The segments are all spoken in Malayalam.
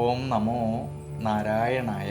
ഓം നമോ നാരായണായ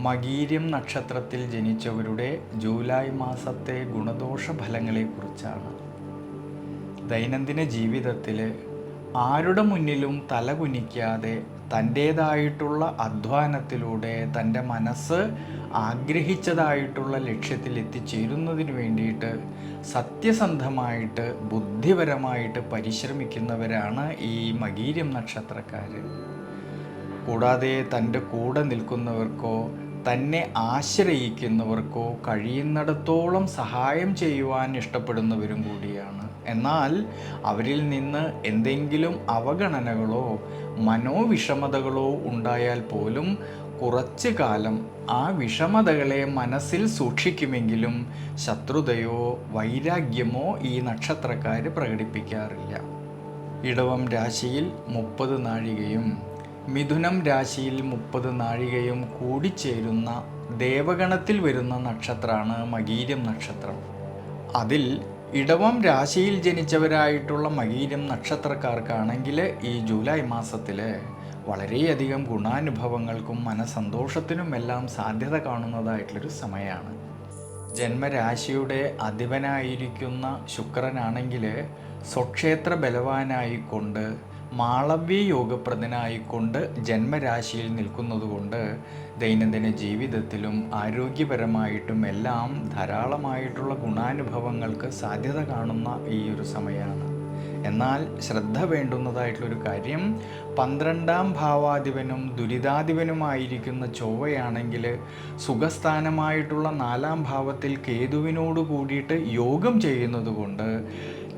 മകീര്യം നക്ഷത്രത്തിൽ ജനിച്ചവരുടെ ജൂലൈ മാസത്തെ ഗുണദോഷ ഫലങ്ങളെക്കുറിച്ചാണ് ദൈനംദിന ജീവിതത്തിൽ ആരുടെ മുന്നിലും തലകുനിക്കാതെ തന്റേതായിട്ടുള്ള അധ്വാനത്തിലൂടെ തന്റെ മനസ്സ് ആഗ്രഹിച്ചതായിട്ടുള്ള ലക്ഷ്യത്തിൽ എത്തിച്ചേരുന്നതിന് വേണ്ടിയിട്ട് സത്യസന്ധമായിട്ട് ബുദ്ധിപരമായിട്ട് പരിശ്രമിക്കുന്നവരാണ് ഈ മകീര്യം നക്ഷത്രക്കാർ കൂടാതെ തന്റെ കൂടെ നിൽക്കുന്നവർക്കോ തന്നെ ആശ്രയിക്കുന്നവർക്കോ കഴിയുന്നിടത്തോളം സഹായം ചെയ്യുവാൻ ഇഷ്ടപ്പെടുന്നവരും കൂടിയാണ്. എന്നാൽ അവരിൽ നിന്ന് എന്തെങ്കിലും അവഗണനകളോ മനോവിഷമതകളോ ഉണ്ടായാൽ പോലും കുറച്ചു കാലം ആ വിഷമതകളെ മനസ്സിൽ സൂക്ഷിക്കുമെങ്കിലും ശത്രുതയോ വൈരാഗ്യമോ ഈ നക്ഷത്രക്കാർ പ്രകടിപ്പിക്കാറില്ല. ഇടവം രാശിയിൽ മുപ്പത് നാഴികയും മിഥുനം രാശിയിൽ മുപ്പത് നാഴികയും കൂടിച്ചേരുന്ന ദേവഗണത്തിൽ വരുന്ന നക്ഷത്രമാണ് മകീരം നക്ഷത്രം. അതിൽ ഇടവം രാശിയിൽ ജനിച്ചവരായിട്ടുള്ള മകീരം നക്ഷത്രക്കാർക്കാണെങ്കിൽ ഈ ജൂലൈ മാസത്തിൽ വളരെയധികം ഗുണാനുഭവങ്ങൾക്കും മനസന്തോഷത്തിനുമെല്ലാം സാധ്യത കാണുന്നതായിട്ടുള്ളൊരു സമയമാണ് ജന്മരാശിയുടെ അധിപനായിരിക്കുന്ന ശുക്രനാണെങ്കിൽ സ്വക്ഷേത്ര ബലവാനായിക്കൊണ്ട് മാളവ്യ യോഗപ്രദനായിക്കൊണ്ട് ജന്മരാശിയിൽ നിൽക്കുന്നതുകൊണ്ട് ദൈനംദിന ജീവിതത്തിലും ആരോഗ്യപരമായിട്ടും എല്ലാം ധാരാളമായിട്ടുള്ള ഗുണാനുഭവങ്ങൾക്ക് സാധ്യത കാണുന്ന ഈ ഒരു സമയമാണ് എന്നാൽ ശ്രദ്ധ വേണ്ടുന്നതായിട്ടുള്ളൊരു കാര്യം പന്ത്രണ്ടാം ഭാവാധിപനും ദുരിതാധിപനുമായിരിക്കുന്ന ചൊവ്വയാണെങ്കിൽ സുഖസ്ഥാനമായിട്ടുള്ള നാലാം ഭാവത്തിൽ കേതുവിനോട് കൂടിയിട്ട് യോഗം ചെയ്യുന്നത് കൊണ്ട്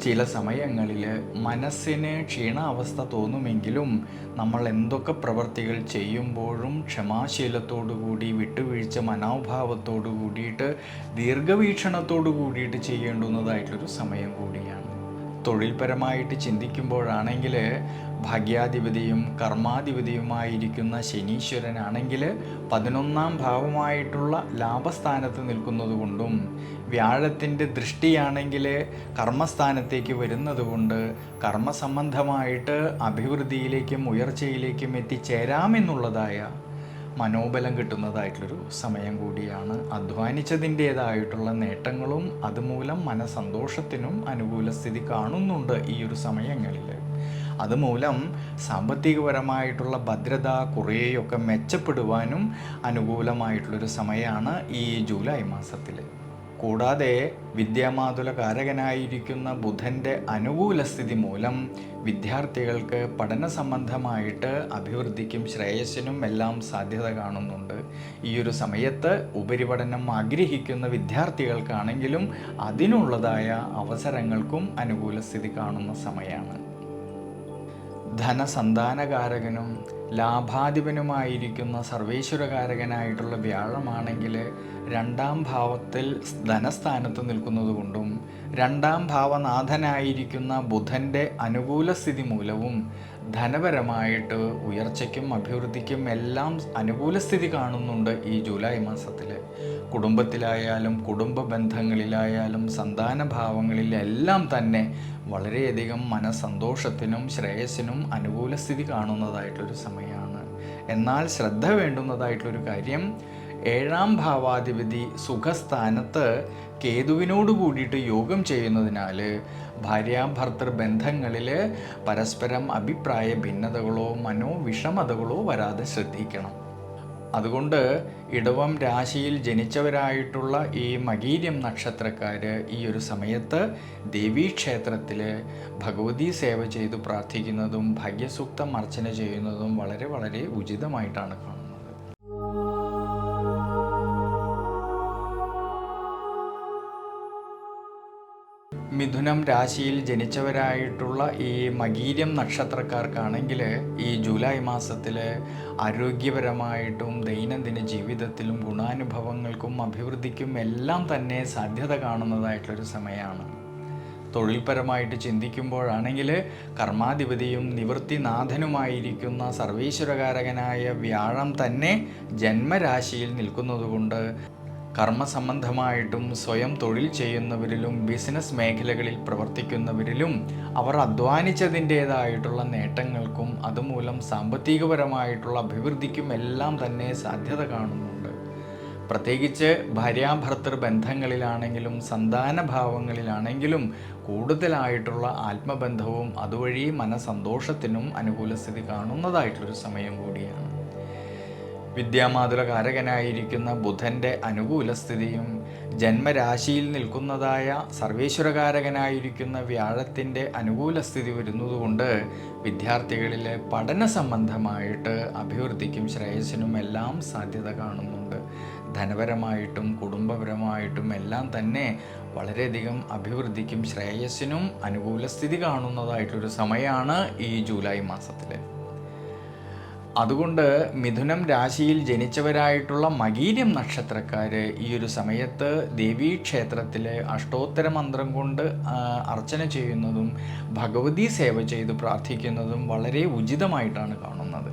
ചില സമയങ്ങളിൽ മനസ്സിന് ക്ഷീണാവസ്ഥ തോന്നുമെങ്കിലും നമ്മൾ എന്തൊക്കെ പ്രവർത്തികൾ ചെയ്യുമ്പോഴും ക്ഷമാശീലത്തോടു കൂടി വിട്ടുവീഴ്ച മനോഭാവത്തോടു കൂടിയിട്ട് ദീർഘവീക്ഷണത്തോടു കൂടിയിട്ട് ചെയ്യേണ്ടുന്നതായിട്ടൊരു സമയം കൂടിയാണ്. തൊഴിൽപരമായിട്ട് ചിന്തിക്കുമ്പോഴാണെങ്കിൽ ഭാഗ്യാധിപതിയും കർമാധിപതിയുമായിരിക്കുന്ന ശനീശ്വരനാണെങ്കിൽ പതിനൊന്നാം ഭാവമായിട്ടുള്ള ലാഭസ്ഥാനത്ത് നിൽക്കുന്നത് കൊണ്ടും വ്യാഴത്തിന്റെ ദൃഷ്ടിയാണെങ്കിൽ കർമ്മസ്ഥാനത്തേക്ക് വരുന്നത് കൊണ്ട് കർമ്മസംബന്ധമായിട്ട് അഭിവൃദ്ധിയിലേക്കും ഉയർച്ചയിലേക്കും എത്തിച്ചേരാമെന്നുള്ളതായ മനോബലം കിട്ടുന്നതായിട്ടുള്ളൊരു സമയം കൂടിയാണ്. അധ്വാനിച്ചതിന്റേതായിട്ടുള്ള നേട്ടങ്ങളും അതുമൂലം മനസന്തോഷത്തിനും അനുകൂല സ്ഥിതി കാണുന്നുണ്ട് ഈ ഒരു സമയങ്ങളിൽ. അതുമൂലം സാമ്പത്തികപരമായിട്ടുള്ള ഭദ്രത കുറേയൊക്കെ മെച്ചപ്പെടുവാനും അനുകൂലമായിട്ടുള്ളൊരു സമയമാണ് ഈ ജൂലൈ മാസത്തിൽ കൂടാതെ വിദ്യാമാതുല കാരകനായിരിക്കുന്ന ബുധന്റെ അനുകൂല സ്ഥിതി മൂലം വിദ്യാർത്ഥികൾക്ക് പഠന സംബന്ധമായിട്ട് അഭിവൃദ്ധിക്കും ശ്രേയസ്സിനും എല്ലാം സാധ്യത കാണുന്നുണ്ട്. ഈ ഒരു സമയത്ത് ഉപരിപഠനം ആഗ്രഹിക്കുന്ന വിദ്യാർത്ഥികൾക്കാണെങ്കിലും അതിനുള്ളതായ അവസരങ്ങൾക്കും അനുകൂല സ്ഥിതി കാണുന്ന സമയമാണ് ധനസന്താനകാരകനും ലാഭാധിപനുമായിരിക്കുന്ന സർവേശ്വരകാരകനായിട്ടുള്ള വ്യാഴമാണെങ്കിൽ രണ്ടാം ഭാവത്തിൽ ധനസ്ഥാനത്ത് നിൽക്കുന്നതുകൊണ്ടും രണ്ടാം ഭാവനാഥനായിരിക്കുന്ന ബുധന്റെ അനുകൂല സ്ഥിതി മൂലവും ധനപരമായിട്ട് ഉയർച്ചയ്ക്കും അഭിവൃദ്ധിക്കും എല്ലാം അനുകൂല സ്ഥിതി കാണുന്നുണ്ട് ഈ ജൂലൈ മാസത്തിൽ കുടുംബത്തിലായാലും കുടുംബ ബന്ധങ്ങളിലായാലും സന്താന ഭാവങ്ങളിലെല്ലാം തന്നെ വളരെയധികം മനസന്തോഷത്തിനും ശ്രേയസ്സിനും അനുകൂല സ്ഥിതി കാണുന്നതായിട്ടൊരു സമയമാണ് എന്നാൽ ശ്രദ്ധ വേണ്ടുന്നതായിട്ടൊരു കാര്യം ഏഴാം ഭാവാധിപതി സുഖസ്ഥാനത്ത് കേതുവിനോട് കൂടിയിട്ട് യോഗം ചെയ്യുന്നതിനാൽ ഭാര്യാഭർത്തൃ ബന്ധങ്ങളിൽ പരസ്പരം അഭിപ്രായ ഭിന്നതകളോ മനോവിഷമതകളോ വരാതെ ശ്രദ്ധിക്കണം. അതുകൊണ്ട് ഇടവം രാശിയിൽ ജനിച്ചവരായിട്ടുള്ള ഈ മകീര്യം നക്ഷത്രക്കാർ ഈ ഒരു സമയത്ത് ദേവീക്ഷേത്രത്തിൽ ഭഗവതി സേവ ചെയ്തു പ്രാർത്ഥിക്കുന്നതും ഭാഗ്യസൂക്തം അർച്ചന ചെയ്യുന്നതും വളരെ വളരെ ഉചിതമായിട്ടാണ് കാണുന്നത്. മിഥുനം രാശിയിൽ ജനിച്ചവരായിട്ടുള്ള ഈ മകീരം നക്ഷത്രക്കാർക്കാണെങ്കിൽ ഈ ജൂലൈ മാസത്തിൽ ആരോഗ്യപരമായിട്ടും ദൈനംദിന ജീവിതത്തിലും ഗുണാനുഭവങ്ങൾക്കും അഭിവൃദ്ധിക്കും എല്ലാം തന്നെ സാധ്യത കാണുന്നതായിട്ടുള്ളൊരു സമയമാണ്. തൊഴിൽപരമായിട്ട് ചിന്തിക്കുമ്പോഴാണെങ്കിൽ കർമാധിപതിയും നിവൃത്തിനാഥനുമായിരിക്കുന്ന സർവീശ്വരകാരകനായ വ്യാഴം തന്നെ ജന്മരാശിയിൽ നിൽക്കുന്നതുകൊണ്ട് കർമ്മസംബന്ധമായിട്ടും സ്വയം തൊഴിൽ ചെയ്യുന്നവരിലും ബിസിനസ് മേഖലകളിൽ പ്രവർത്തിക്കുന്നവരിലും അവർ അധ്വാനിച്ചതിന്റേതായിട്ടുള്ള നേട്ടങ്ങൾക്കും അതുമൂലം സാമ്പത്തികപരമായിട്ടുള്ള അഭിവൃദ്ധിക്കും എല്ലാം തന്നെ സാധ്യത കാണുന്നുണ്ട്. പ്രത്യേകിച്ച് ഭാര്യാഭർത്തൃ ബന്ധങ്ങളിലാണെങ്കിലും സന്താനഭാവങ്ങളിലാണെങ്കിലും കൂടുതലായിട്ടുള്ള ആത്മബന്ധവും അതുവഴി മനസന്തോഷത്തിനും അനുകൂല സ്ഥിതി കാണുന്നതായിട്ടുള്ളൊരു സമയം കൂടിയാണ്. വിദ്യാമാതുലകാരകനായിരിക്കുന്ന ബുധന്റെ അനുകൂല സ്ഥിതിയും ജന്മരാശിയിൽ നിൽക്കുന്നതായ സർവേശ്വരകാരകനായിരിക്കുന്ന വ്യാഴത്തിന്റെ അനുകൂല സ്ഥിതി വരുന്നതുകൊണ്ട് വിദ്യാർത്ഥികളിലെ പഠന സംബന്ധമായിട്ട് അഭിവൃദ്ധിക്കും ശ്രേയസ്സിനും എല്ലാം സാധ്യത കാണുന്നുണ്ട്. ധനപരമായിട്ടും കുടുംബപരമായിട്ടും എല്ലാം തന്നെ വളരെയധികം അഭിവൃദ്ധിക്കും ശ്രേയസ്സിനും അനുകൂല സ്ഥിതി കാണുന്നതായിട്ടൊരു സമയമാണ് ഈ ജൂലൈ മാസത്തിൽ അതുകൊണ്ട് മിഥുനം രാശിയിൽ ജനിച്ചവരായിട്ടുള്ള മകീര്യം നക്ഷത്രക്കാർ ഈ ഒരു സമയത്ത് ദേവീക്ഷേത്രത്തിലെ അഷ്ടോത്തര മന്ത്രം കൊണ്ട് അർച്ചന ചെയ്യുന്നതും ഭഗവതി സേവ ചെയ്ത് പ്രാർത്ഥിക്കുന്നതും വളരെ ഉചിതമായിട്ടാണ് കാണുന്നത്.